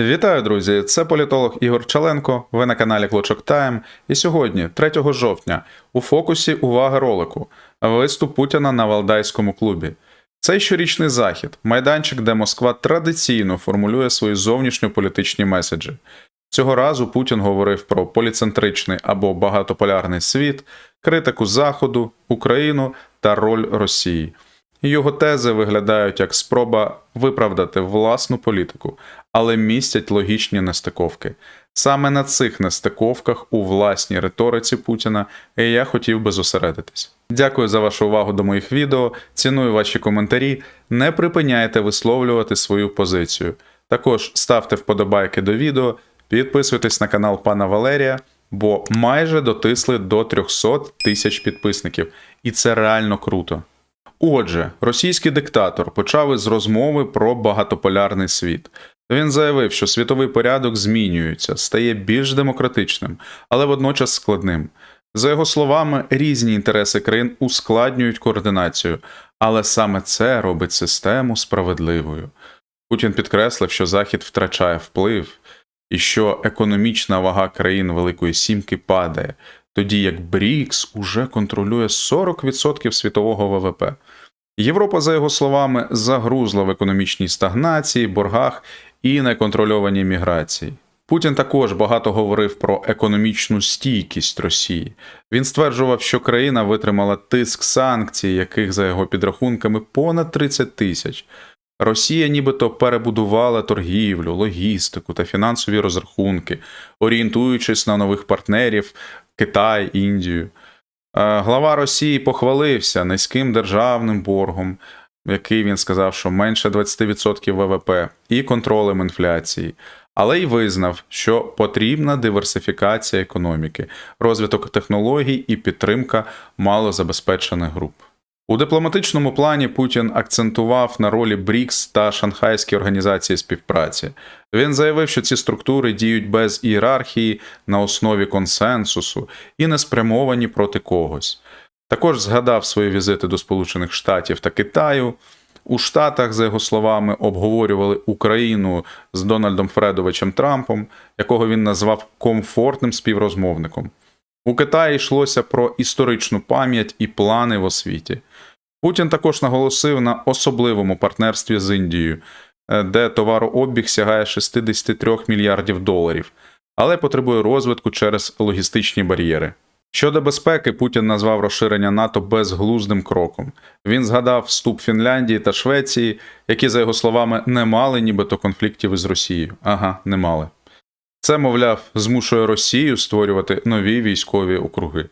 Вітаю, друзі! Це політолог Ігор Чаленко. Ви на каналі Клочок Тайм. І сьогодні, 3 жовтня, у фокусі уваги ролику виступ Путіна на Валдайському клубі. Цей щорічний захід майданчик, де Москва традиційно формулює свої зовнішньополітичні меседжі. Цього разу Путін говорив про поліцентричний або багатополярний світ, критику Заходу, Україну та роль Росії. Його тези виглядають як спроба виправдати власну політику, але містять логічні нестиковки. Саме на цих нестиковках у власній риториці Путіна я хотів би зосередитись. Дякую за вашу увагу до моїх відео. Ціную ваші коментарі. Не припиняйте висловлювати свою позицію. Також ставте вподобайки до відео, підписуйтесь на канал пана Валерія, бо майже дотисли до 300 тисяч підписників, і це реально круто. Отже, російський диктатор почав із розмови про багатополярний світ. Він заявив, що світовий порядок змінюється, стає більш демократичним, але водночас складним. За його словами, різні інтереси країн ускладнюють координацію, але саме це робить систему справедливою. Путін підкреслив, що Захід втрачає вплив і що економічна вага країн Великої Сімки падає, тоді як БРІКС уже контролює 40% світового ВВП. Європа, за його словами, загрузла в економічній стагнації, боргах і неконтрольованій міграції. Путін також багато говорив про економічну стійкість Росії. Він стверджував, що країна витримала тиск санкцій, яких за його підрахунками понад 30 тисяч. Росія нібито перебудувала торгівлю, логістику та фінансові розрахунки, орієнтуючись на нових партнерів Китай, Індію. Е, Глава Росії похвалився низьким державним боргом, який він сказав, що менше 20% ВВП, і контролем інфляції, але й визнав, що потрібна диверсифікація економіки, розвиток технологій і підтримка малозабезпечених груп. У дипломатичному плані Путін акцентував на ролі БРІКС та Шанхайській організації співпраці. Він заявив, що ці структури діють без ієрархії на основі консенсусу і не спрямовані проти когось. Також згадав свої візити до Сполучених Штатів та Китаю. У Штатах, за його словами, обговорювали Україну з Дональдом Фредовичем Трампом, якого він назвав комфортним співрозмовником. У Китаї йшлося про історичну пам'ять і плани в освіті. Путін також наголосив на особливому партнерстві з Індією, е, де товарообіг сягає 63 мільярдів доларів, але потребує розвитку через логістичні бар'єри. Щодо безпеки, Путін назвав розширення НАТО безглуздим кроком. Він згадав вступ Фінляндії та Швеції, які, за його словами, не мали нібито конфліктів із Росією. Ага, не мали. Це, мовляв, змушує Росію створювати нові військові округи.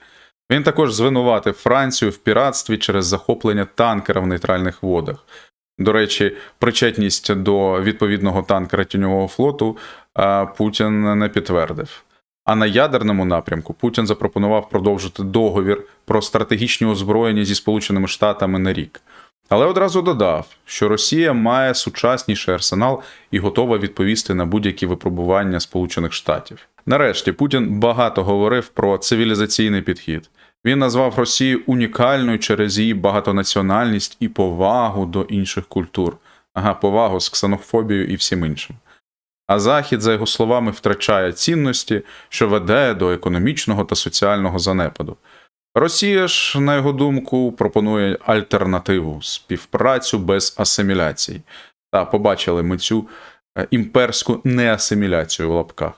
Він також звинуватив Францію в піратстві через захоплення танкера в нейтральних водах. До речі, причетність до відповідного танкера тіньового флоту Путін не підтвердив. А на ядерному напрямку Путін запропонував продовжити договір про стратегічні озброєння зі Сполученими Штатами на рік. Але одразу додав, що Росія має сучасніший арсенал і готова відповісти на будь-які випробування Сполучених Штатів. Нарешті Путін багато говорив про цивілізаційний підхід. Він назвав Росію унікальною через її багатонаціональність і повагу до інших культур, ага, повагу з ксенофобією і всім іншим. А Захід, за його словами, втрачає цінності, що веде до економічного та соціального занепаду. Росія ж, на його думку, пропонує альтернативу співпрацю без асиміляції. Та побачили ми цю е, імперську неасиміляцію в лапках.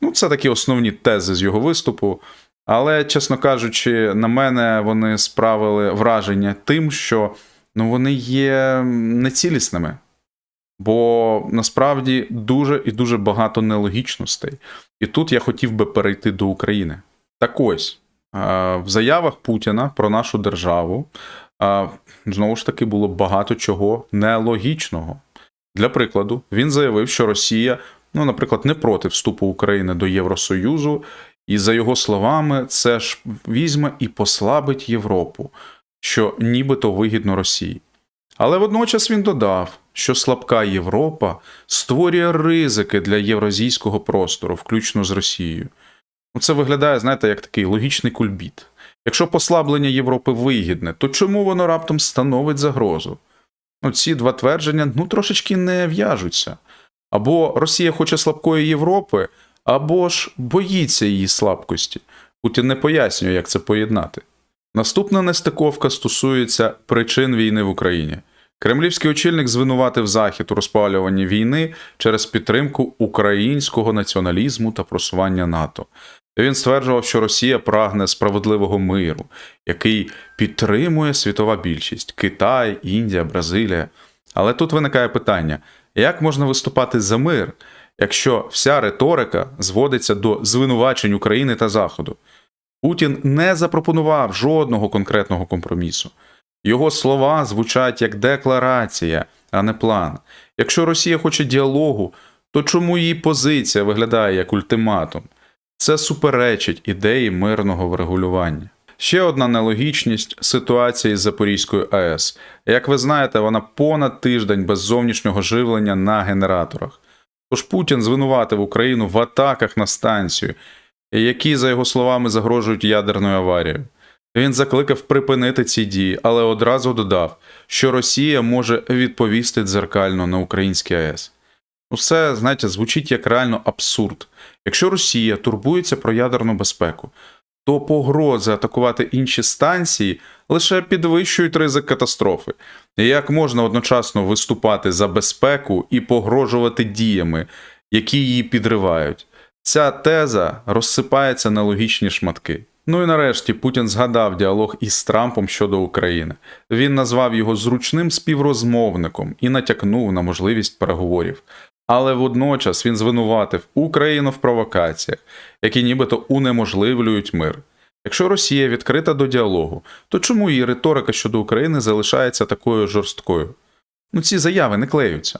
Ну, це такі основні тези з його виступу. Але, чесно кажучи, на мене вони справили враження тим, що ну, вони є нецілісними. Бо насправді дуже і дуже багато нелогічностей. І тут я хотів би перейти до України. Так ось, в заявах Путіна про нашу державу знову ж таки було багато чого нелогічного. Для прикладу, він заявив, що Росія, ну, наприклад, не проти вступу України до Євросоюзу, і, за його словами, це ж візьме і послабить Європу, що нібито вигідно Росії. Але водночас він додав, що слабка Європа створює ризики для євразійського простору, включно з Росією. Ну, Це виглядає, знаєте, як такий логічний кульбіт. Якщо послаблення Європи вигідне, то чому воно раптом становить загрозу? Ну, ці два твердження ну, трошечки не в'яжуться. Або Росія хоче слабкої Європи, або ж боїться її слабкості. Путін не пояснює, як це поєднати. Наступна нестиковка стосується причин війни в Україні. Кремлівський очільник звинуватив Захід у розпалюванні війни через підтримку українського націоналізму та просування НАТО. Він стверджував, що Росія прагне справедливого миру, який підтримує світова більшість Китай, Індія, Бразилія. Але тут виникає питання: як можна виступати за мир, якщо вся риторика зводиться до звинувачень України та Заходу? Путін не запропонував жодного конкретного компромісу. Його слова звучать як декларація, а не план. Якщо Росія хоче діалогу, то чому її позиція виглядає як ультиматум? Це суперечить ідеї мирного врегулювання. Ще одна нелогічність ситуації з Запорізькою АЕС. Як ви знаєте, вона понад тиждень без зовнішнього живлення на генераторах. Тож Путін звинуватив Україну в атаках на станцію, які, за його словами, загрожують ядерною аварією. Він закликав припинити ці дії, але одразу додав, що Росія може відповісти дзеркально на український АЕС. Усе, знаєте, звучить як реально абсурд. Якщо Росія турбується про ядерну безпеку, то погрози атакувати інші станції лише підвищують ризик катастрофи. Як можна одночасно виступати за безпеку і погрожувати діями, які її підривають? Ця теза розсипається на логічні шматки. Ну і нарешті Путін згадав діалог із Трампом щодо України. Він назвав його зручним співрозмовником і натякнув на можливість переговорів. Але водночас він звинуватив Україну в провокаціях, які нібито унеможливлюють мир. Якщо Росія відкрита до діалогу, то чому її риторика щодо України залишається такою жорсткою? Ну ці заяви не клеються.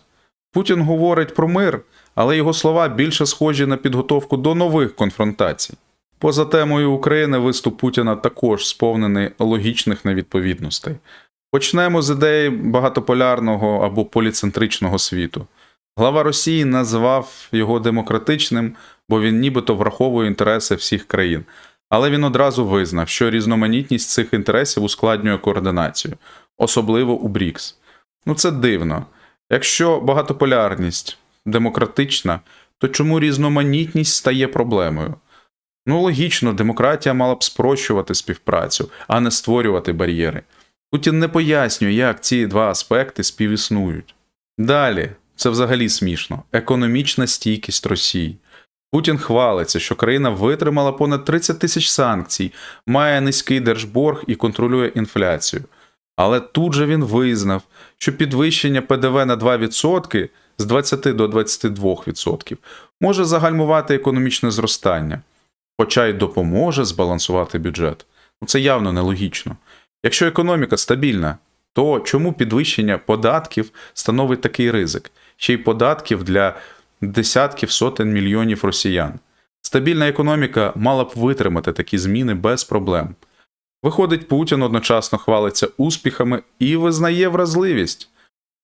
Путін говорить про мир, але його слова більше схожі на підготовку до нових конфронтацій. Поза темою України виступ Путіна також сповнений логічних невідповідностей. Почнемо з ідеї багатополярного або поліцентричного світу. Глава Росії назвав його демократичним, бо він нібито враховує інтереси всіх країн. Але він одразу визнав, що різноманітність цих інтересів ускладнює координацію, особливо у БРІКС. Ну це дивно. Якщо багатополярність демократична, то чому різноманітність стає проблемою? Ну, логічно, демократія мала б спрощувати співпрацю, а не створювати бар'єри. Путін не пояснює, як ці два аспекти співіснують. Далі, це взагалі смішно, економічна стійкість Росії. Путін хвалиться, що країна витримала понад 30 тисяч санкцій, має низький держборг і контролює інфляцію. Але тут же він визнав, що підвищення ПДВ на 2% з 20 до 22% може загальмувати економічне зростання, хоча й допоможе збалансувати бюджет. Ну, Це явно нелогічно. Якщо економіка стабільна, то чому підвищення податків становить такий ризик? Ще й податків для десятків сотень мільйонів росіян. Стабільна економіка мала б витримати такі зміни без проблем. Виходить, Путін одночасно хвалиться успіхами і визнає вразливість.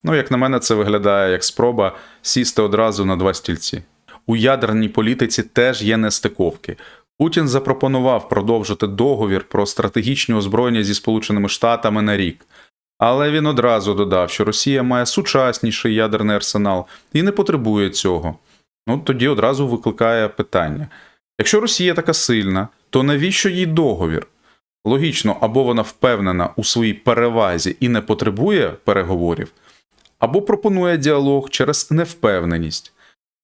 Ну, як на мене, це виглядає як спроба сісти одразу на два стільці. У ядерній політиці теж є нестиковки. Путін запропонував продовжити договір про стратегічні озброєння зі Сполученими Штатами на рік. Але він одразу додав, що Росія має сучасніший ядерний арсенал і не потребує цього. Ну тоді одразу викликає питання: якщо Росія така сильна, то навіщо їй договір? Логічно, або вона впевнена у своїй перевазі і не потребує переговорів, або пропонує діалог через невпевненість.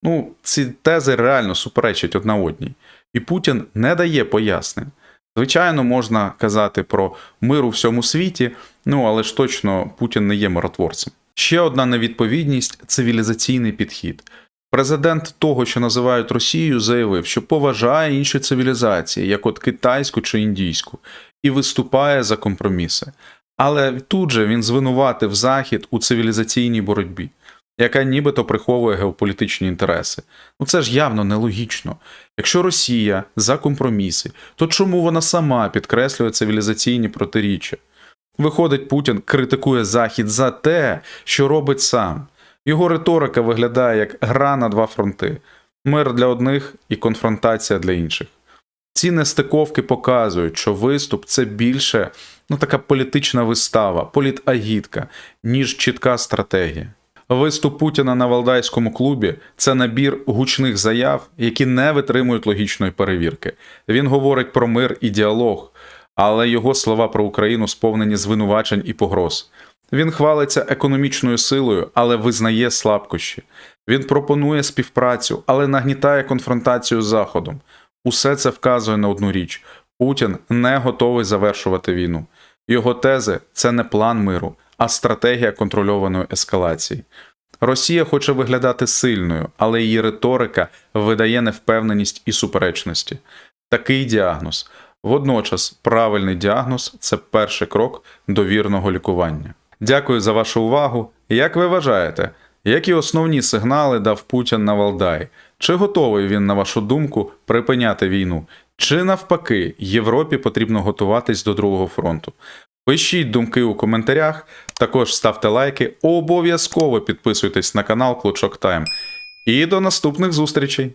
Ну, ці тези реально суперечать одна одній, і Путін не дає пояснень. Звичайно, можна казати про мир у всьому світі, ну але ж точно Путін не є миротворцем. Ще одна невідповідність цивілізаційний підхід. Президент того, що називають Росією, заявив, що поважає інші цивілізації, як от китайську чи індійську, і виступає за компроміси. Але тут же він звинуватив Захід у цивілізаційній боротьбі, яка нібито приховує геополітичні інтереси. Ну це ж явно нелогічно. Якщо Росія за компроміси, то чому вона сама підкреслює цивілізаційні протиріччя? Виходить, Путін критикує Захід за те, що робить сам. Його риторика виглядає як гра на два фронти: мир для одних і конфронтація для інших. Ці нестиковки показують, що виступ це більше ну, така політична вистава, політагітка, ніж чітка стратегія. Виступ Путіна на Валдайському клубі це набір гучних заяв, які не витримують логічної перевірки. Він говорить про мир і діалог, але його слова про Україну сповнені звинувачень і погроз. Він хвалиться економічною силою, але визнає слабкощі. Він пропонує співпрацю, але нагнітає конфронтацію з Заходом. Усе це вказує на одну річ: Путін не готовий завершувати війну. Його тези це не план миру, а стратегія контрольованої ескалації. Росія хоче виглядати сильною, але її риторика видає невпевненість і суперечності. Такий діагноз. Водночас, правильний діагноз це перший крок до вірного лікування. Дякую за вашу увагу. Як ви вважаєте, які основні сигнали дав Путін на Валдай? Чи готовий він, на вашу думку, припиняти війну? Чи навпаки, Європі потрібно готуватись до другого фронту? Пишіть думки у коментарях, також ставте лайки, обов'язково підписуйтесь на канал Клучок Тайм. І до наступних зустрічей!